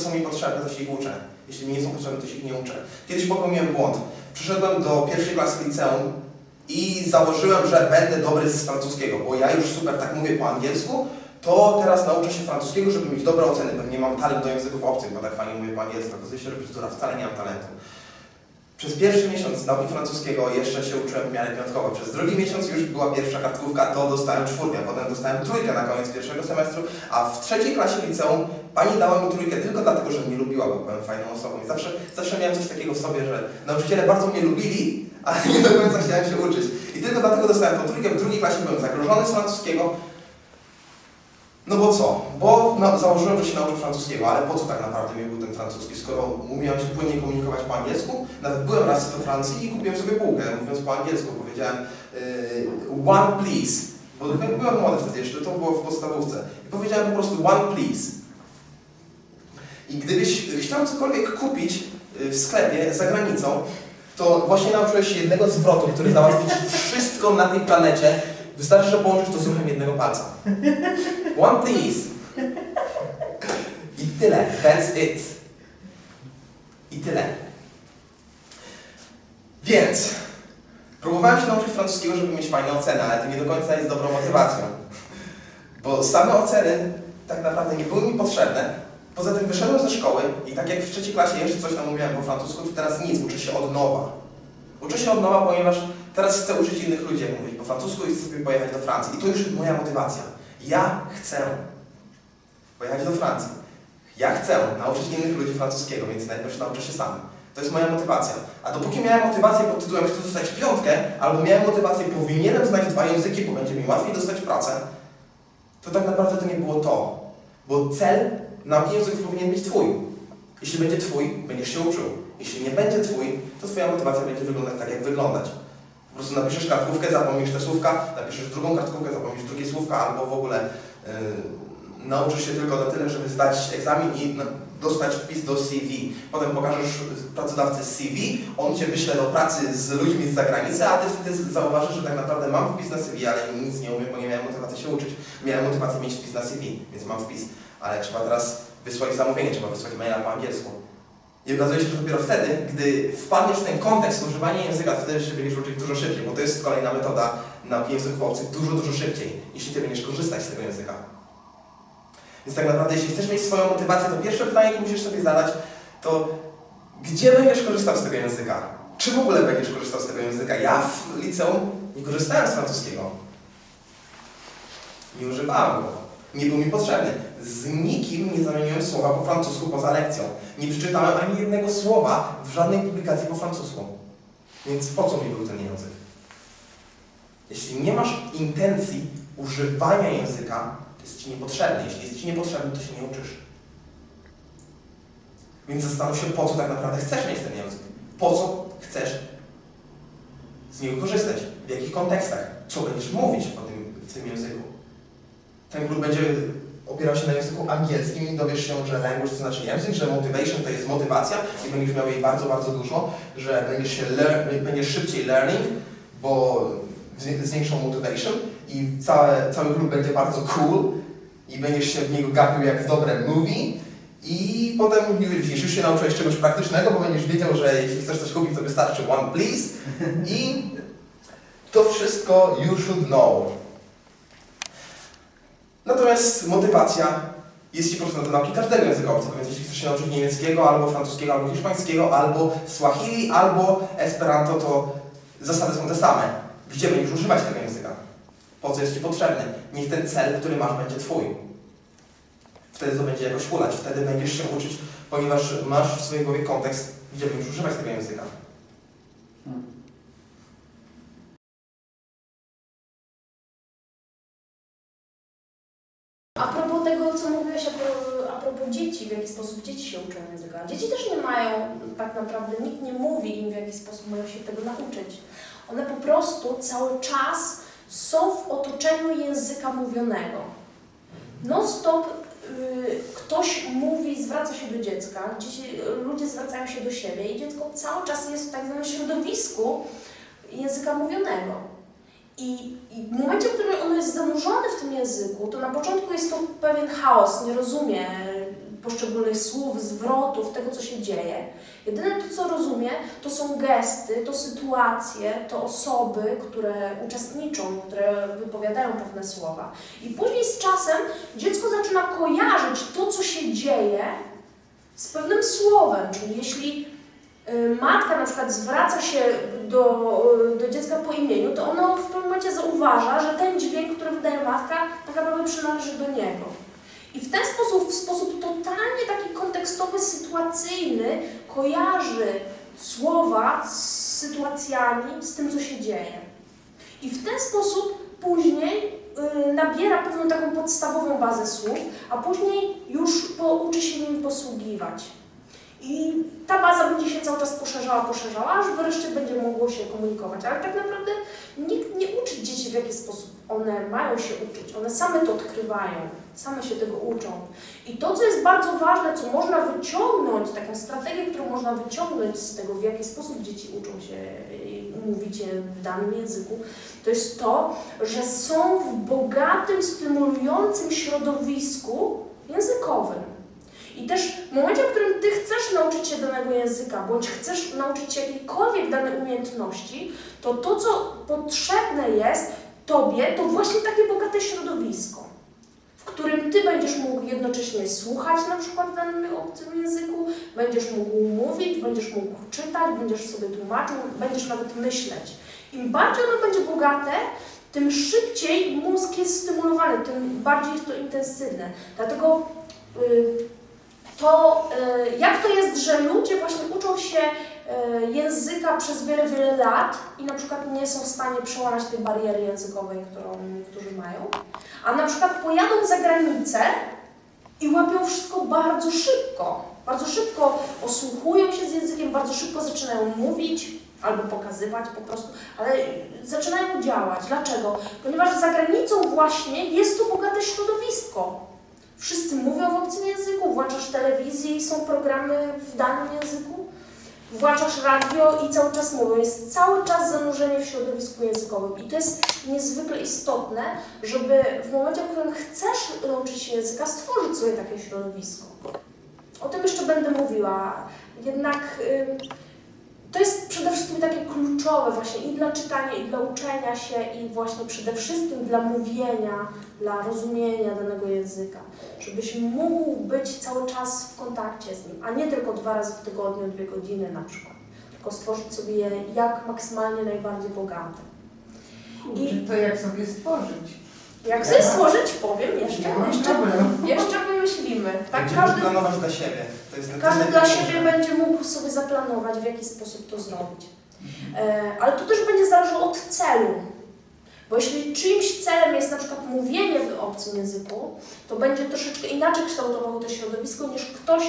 Są mi potrzebne, to się ich uczę. Jeśli mi nie są potrzebne, to się ich nie uczę. Kiedyś popełniłem błąd. Przyszedłem do pierwszej klasy liceum i założyłem, że będę dobry z francuskiego, bo ja już super tak mówię po angielsku, to teraz nauczę się francuskiego, żeby mieć dobre oceny. Pewnie mam talent do języków obcych, bo tak fajnie mówię po angielsku. Okazuje się, że wcale nie mam talentu. Przez pierwszy miesiąc nauki francuskiego jeszcze się uczyłem w miarę piątkowo. Przez drugi miesiąc już była pierwsza kartkówka, to dostałem czwórkę, potem dostałem trójkę na koniec pierwszego semestru, a w trzeciej klasie liceum pani dała mi trójkę tylko dlatego, że mnie lubiła, bo byłem fajną osobą. I zawsze, zawsze miałem coś takiego w sobie, że nauczyciele bardzo mnie lubili, ale nie do końca chciałem się uczyć. I tylko dlatego dostałem tą trójkę. W drugiej klasie byłem zagrożony z francuskiego, no bo co? Bo no, założyłem, że się nauczę francuskiego, ale po co tak naprawdę mi był ten francuski, skoro umiałem się płynnie komunikować po angielsku? Nawet byłem raz we Francji i kupiłem sobie bułkę, mówiąc po angielsku. Powiedziałem yy, one please, bo byłem młody wtedy jeszcze, to było w podstawówce. I powiedziałem po prostu one please. I gdybyś chciał cokolwiek kupić yy, w sklepie za granicą, to właśnie nauczyłeś się jednego zwrotu, który załatwi wszystko na tej planecie. Wystarczy, że połączysz to z ruchem jednego palca. One please. I tyle. That's it. I tyle. Więc próbowałem się nauczyć francuskiego, żeby mieć fajne oceny, ale to nie do końca jest dobrą motywacją. Bo same oceny tak naprawdę nie były mi potrzebne. Poza tym wyszedłem ze szkoły i tak jak w trzeciej klasie jeszcze coś tam mówiłem po francusku, to teraz nic, uczę się od nowa. Uczę się od nowa, ponieważ teraz chcę uczyć innych ludzi, jak mówić po francusku i chcę sobie pojechać do Francji. I to już jest moja motywacja. Ja chcę pojechać do Francji. Ja chcę nauczyć innych ludzi francuskiego, więc najpierw nauczę się sam. To jest moja motywacja. A dopóki miałem motywację pod tytułem chcę dostać piątkę, albo miałem motywację powinienem znać dwa języki, bo będzie mi łatwiej dostać pracę, to tak naprawdę to nie było to. Bo cel nauki języków powinien być Twój. Jeśli będzie Twój, będziesz się uczył. Jeśli nie będzie Twój, to Twoja motywacja będzie wyglądać tak, jak wyglądać. Po prostu napiszesz kartkówkę, zapomnisz te słówka, napiszesz drugą kartkówkę, zapomnisz drugie słówka, albo w ogóle yy, nauczysz się tylko na tyle, żeby zdać egzamin i dostać wpis do CV. Potem pokażesz pracodawcy CV, on Cię wyśle do pracy z ludźmi z zagranicy, a Ty wtedy zauważysz, że tak naprawdę mam wpis na CV, ale nic nie umiem, bo nie miałem motywacji się uczyć. Miałem motywację mieć wpis na CV, więc mam wpis. Ale trzeba teraz wysłać zamówienie, trzeba wysłać maila po angielsku. I okazuje się, że dopiero wtedy, gdy wpadniesz w ten kontekst używania języka, to wtedy się będziesz uczyć dużo szybciej, bo to jest kolejna metoda nauki języków obcych dużo, dużo szybciej, jeśli Ty będziesz korzystać z tego języka. Więc tak naprawdę, jeśli chcesz mieć swoją motywację, to pierwsze pytanie, jakie musisz sobie zadać, to gdzie będziesz korzystał z tego języka? Czy w ogóle będziesz korzystał z tego języka? Ja w liceum nie korzystałem z francuskiego. Nie używałem go. Nie był mi potrzebny. Z nikim nie zamieniłem słowa po francusku poza lekcją. Nie przeczytałem ani jednego słowa w żadnej publikacji po francusku. Więc po co mi był ten język? Jeśli nie masz intencji używania języka, to jest Ci niepotrzebny. Jeśli jest Ci niepotrzebny, to się nie uczysz. Więc zastanów się, po co tak naprawdę chcesz mieć ten język. Po co chcesz z niego korzystać. W jakich kontekstach. Co będziesz mówić o tym, w tym języku. Ten klub będzie opierał się na języku angielskim i dowiesz się, że language to znaczy język, że motivation to jest motywacja i będziesz miał jej bardzo, bardzo dużo, że będziesz, się lear- będziesz szybciej learning, bo z- zwiększą motivation i całe, cały klub będzie bardzo cool i będziesz się w niego gapił jak w dobre movie i potem już się nauczyłeś czegoś praktycznego, bo będziesz wiedział, że jeśli chcesz coś kupić, to wystarczy one please i to wszystko you should know. Natomiast motywacja jest Ci do nauki każdego języka obcego, więc jeśli chcesz się nauczyć niemieckiego, albo francuskiego, albo hiszpańskiego, albo swahili, albo esperanto, to zasady są te same. Gdzie będziesz używać tego języka? Po co jest Ci potrzebny? Niech ten cel, który masz, będzie Twój. Wtedy to będzie jakoś hulać, wtedy będziesz się uczyć, ponieważ masz w swojej głowie kontekst, gdzie będziesz używać tego języka. A propos tego, co mówiłeś a pro- a propos dzieci, w jaki sposób dzieci się uczą języka. Dzieci też nie mają, tak naprawdę nikt nie mówi im, w jaki sposób mają się tego nauczyć. One po prostu cały czas są w otoczeniu języka mówionego. Non-stop y, ktoś mówi, zwraca się do dziecka, dzieci, ludzie zwracają się do siebie i dziecko cały czas jest w tak zwanym środowisku języka mówionego. I, I w momencie, w którym ono jest zanurzone w tym języku, to na początku jest to pewien chaos, nie rozumie poszczególnych słów, zwrotów, tego co się dzieje. Jedyne to, co rozumie, to są gesty, to sytuacje, to osoby, które uczestniczą, które wypowiadają pewne słowa. I później z czasem dziecko zaczyna kojarzyć to, co się dzieje z pewnym słowem, czyli jeśli matka na przykład zwraca się do, y, do dziecka po imieniu, to ono w pewnym momencie zauważa, że ten dźwięk, który wydaje matka, tak naprawdę przynależy do niego. I w ten sposób, w sposób totalnie taki kontekstowy, sytuacyjny kojarzy słowa z sytuacjami, z tym, co się dzieje. I w ten sposób później y, nabiera pewną taką podstawową bazę słów, a później już pouczy się nimi posługiwać. I ta baza będzie się cały czas poszerzała, poszerzała, aż wreszcie będzie mogło się komunikować. Ale tak naprawdę nikt nie uczy dzieci w jaki sposób one mają się uczyć. One same to odkrywają, same się tego uczą. I to, co jest bardzo ważne, co można wyciągnąć, taką strategię, którą można wyciągnąć z tego, w jaki sposób dzieci uczą się y, mówić w danym języku, to jest to, że są w bogatym, stymulującym środowisku językowym. I też w momencie, w którym Ty chcesz nauczyć się danego języka, bądź chcesz nauczyć się jakiejkolwiek danej umiejętności, to to, co potrzebne jest Tobie, to właśnie takie bogate środowisko, w którym Ty będziesz mógł jednocześnie słuchać na przykład w danym obcym języku, będziesz mógł mówić, będziesz mógł czytać, będziesz sobie tłumaczył, będziesz nawet myśleć. Im bardziej ono będzie bogate, tym szybciej mózg jest stymulowany, tym bardziej jest to intensywne. Dlatego y, to y, jak to jest, że ludzie właśnie uczą się y, języka przez wiele, wiele lat i na przykład nie są w stanie przełamać tej bariery językowej, którą niektórzy mają, a na przykład pojadą za granicę i łapią wszystko bardzo szybko. Bardzo szybko osłuchują się z językiem, bardzo szybko zaczynają mówić albo pokazywać po prostu, ale zaczynają działać. Dlaczego? Ponieważ za granicą właśnie jest to bogate środowisko. Wszyscy mówią w obcym języku, włączasz telewizję i są programy w danym języku, włączasz radio i cały czas mówią. Jest cały czas zanurzenie w środowisku językowym i to jest niezwykle istotne, żeby w momencie, w którym chcesz nauczyć się języka, stworzyć sobie takie środowisko. O tym jeszcze będę mówiła, jednak ym, to jest przede wszystkim takie kluczowe właśnie i dla czytania, i dla uczenia się, i właśnie przede wszystkim dla mówienia, dla rozumienia danego języka. Żebyś mógł być cały czas w kontakcie z nim, a nie tylko dwa razy w tygodniu, dwie godziny na przykład. Tylko stworzyć sobie je jak maksymalnie najbardziej bogate. Kurczę, to jak sobie stworzyć? Jak sobie stworzyć, powiem jeszcze, jeszcze, jeszcze wymyślimy. Tak Będziemy każdy, planować dla siebie. To jest każdy dla siebie będzie mógł sobie zaplanować, w jaki sposób to zrobić. E, ale to też będzie zależało od celu. Bo jeśli czyimś celem jest na przykład mówienie w obcym języku, to będzie troszeczkę inaczej kształtowało to środowisko niż ktoś,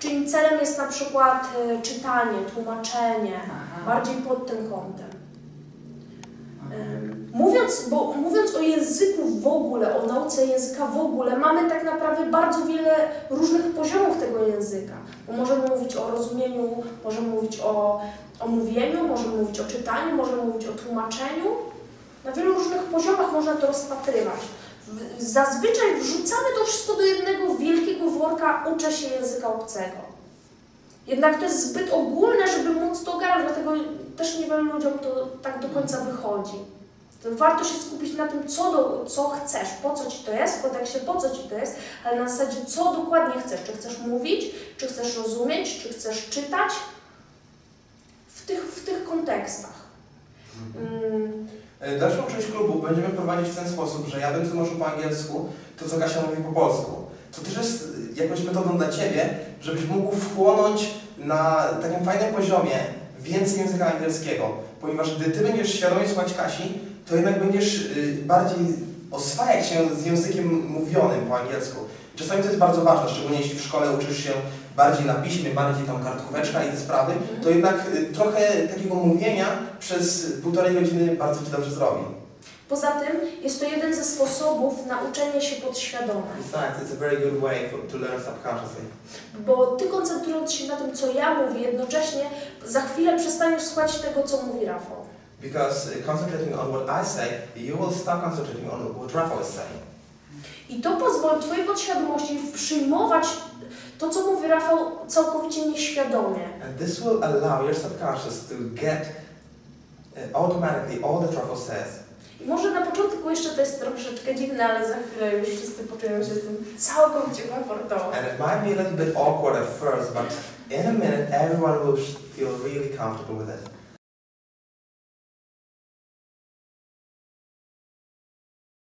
czyim celem jest na przykład e, czytanie, tłumaczenie, Aha. bardziej pod tym kątem. Em, Mówiąc, bo mówiąc o języku ogóle, o nauce języka w ogóle, mamy tak naprawdę bardzo wiele różnych poziomów tego języka. Bo możemy mówić o rozumieniu, możemy mówić o, o mówieniu, możemy mówić o czytaniu, możemy mówić o tłumaczeniu. Na wielu różnych poziomach można to rozpatrywać. Zazwyczaj wrzucamy to wszystko do jednego wielkiego worka uczę się języka obcego. Jednak to jest zbyt ogólne, żeby móc to ogarnąć, dlatego też niewielu ludziom to tak do końca wychodzi. To warto się skupić na tym, co, do, co chcesz, po co ci to jest, w kontekście po co ci to jest, ale na zasadzie, co dokładnie chcesz. Czy chcesz mówić, czy chcesz rozumieć, czy chcesz czytać w tych, w tych kontekstach. Mm, Dalszą część klubu będziemy prowadzić w ten sposób, że ja będę tłumaczył po angielsku to, co Kasia mówi po polsku. To też jest jakąś metodą dla Ciebie, żebyś mógł wchłonąć na takim fajnym poziomie więcej języka angielskiego. Ponieważ gdy Ty będziesz świadomie słuchać Kasi, to jednak będziesz y, bardziej oswajać się z językiem mówionym po angielsku. Czasami to jest bardzo ważne, szczególnie jeśli w szkole uczysz się bardziej na piśmie, bardziej tam kartkóweczka i te sprawy, to jednak y, trochę takiego mówienia przez półtorej godziny bardzo Ci dobrze zrobi. Poza tym jest to jeden ze sposobów na uczenie się podświadome. Besides, it's a very good way for, to learn subconsciously. Bo ty koncentrując się na tym, co ja mówię, jednocześnie za chwilę przestaniesz słuchać tego, co mówi Rafał. Because uh, concentrating on what I say, you will start concentrating on what Rafael is saying. I to pozwoli Twojej podświadomości przyjmować to, co mówi Rafał, całkowicie nieświadomie. And this will allow your subconscious to get uh, automatically all that Truffle says. I może na początku jeszcze to jest troszeczkę dziwne, ale za chwilę już wszyscy poczują się z tym całkowicie komfortowo. And it might be a little bit awkward at first, but in a minute everyone will feel really comfortable with it.